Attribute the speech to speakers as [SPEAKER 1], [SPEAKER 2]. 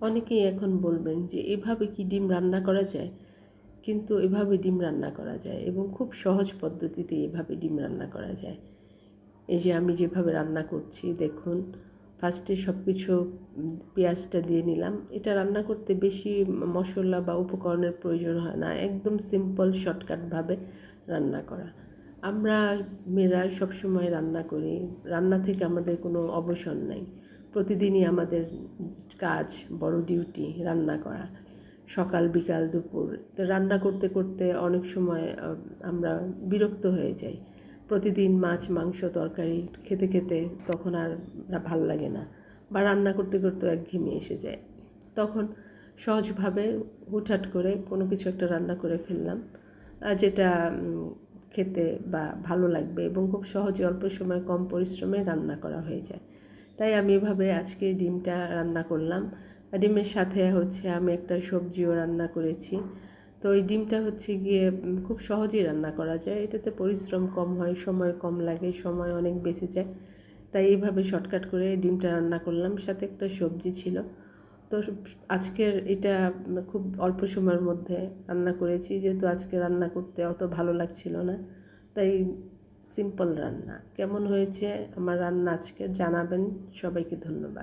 [SPEAKER 1] অনেকেই এখন বলবেন যে, এভাবে কি ডিম রান্না করা যায়? কিন্তু এভাবে ডিম রান্না করা যায় এবং খুব সহজ পদ্ধতিতে এভাবে ডিম রান্না করা যায়। এই যে, আমি যেভাবে রান্না করছি, দেখুন ফার্স্টে সব কিছু পেঁয়াজটা দিয়ে নিলাম। এটা রান্না করতে বেশি মশলা বা উপকরণের প্রয়োজন হয় না, একদম সিম্পল শর্টকাটভাবে রান্না করা। আমরা মেয়েরা সবসময় রান্না করি। রান্না থেকে আমাদের কোনো অবসর নাই। প্রতিদিনই আমাদের কাজ, বড় ডিউটি রান্না করা। সকাল, বিকাল, দুপুর। তো রান্না করতে করতে অনেক সময় আমরা বিরক্ত হয়ে যাই। প্রতিদিন মাছ, মাংস, তরকারি খেতে খেতে তখন আর ভালো লাগে না বা রান্না করতে করতে একঘেয়েমি এসে যায়। তখন সহজভাবে হুটহাট করে কোনো কিছু একটা রান্না করে ফেললাম যেটা খেতে বা ভালো লাগবে এবং খুব সহজে অল্প সময় কম পরিশ্রমে রান্না করা হয়ে যায়। তাই আমি এভাবে আজকে ডিমটা রান্না করলাম। ডিমের সাথে হচ্ছে আমি একটা সবজিও রান্না করেছি। তো ওই ডিমটা হচ্ছে গিয়ে খুব সহজেই রান্না করা যায়। এটাতে পরিশ্রম কম হয়, সময় কম লাগে, সময় অনেক বেঁচে যায়। তাই এইভাবে শর্টকাট করে ডিমটা রান্না করলাম। সাথে একটা সবজি ছিল। তো আজকের এটা খুব অল্প সময়ের মধ্যে রান্না করেছি। যেহেতু আজকে রান্না করতে অত ভালো লাগছিল না। তাই সিম্পল রান্না। কেমন হয়েছে? আমার রান্না আজকে। জানাবেন। সবাইকে ধন্যবাদ।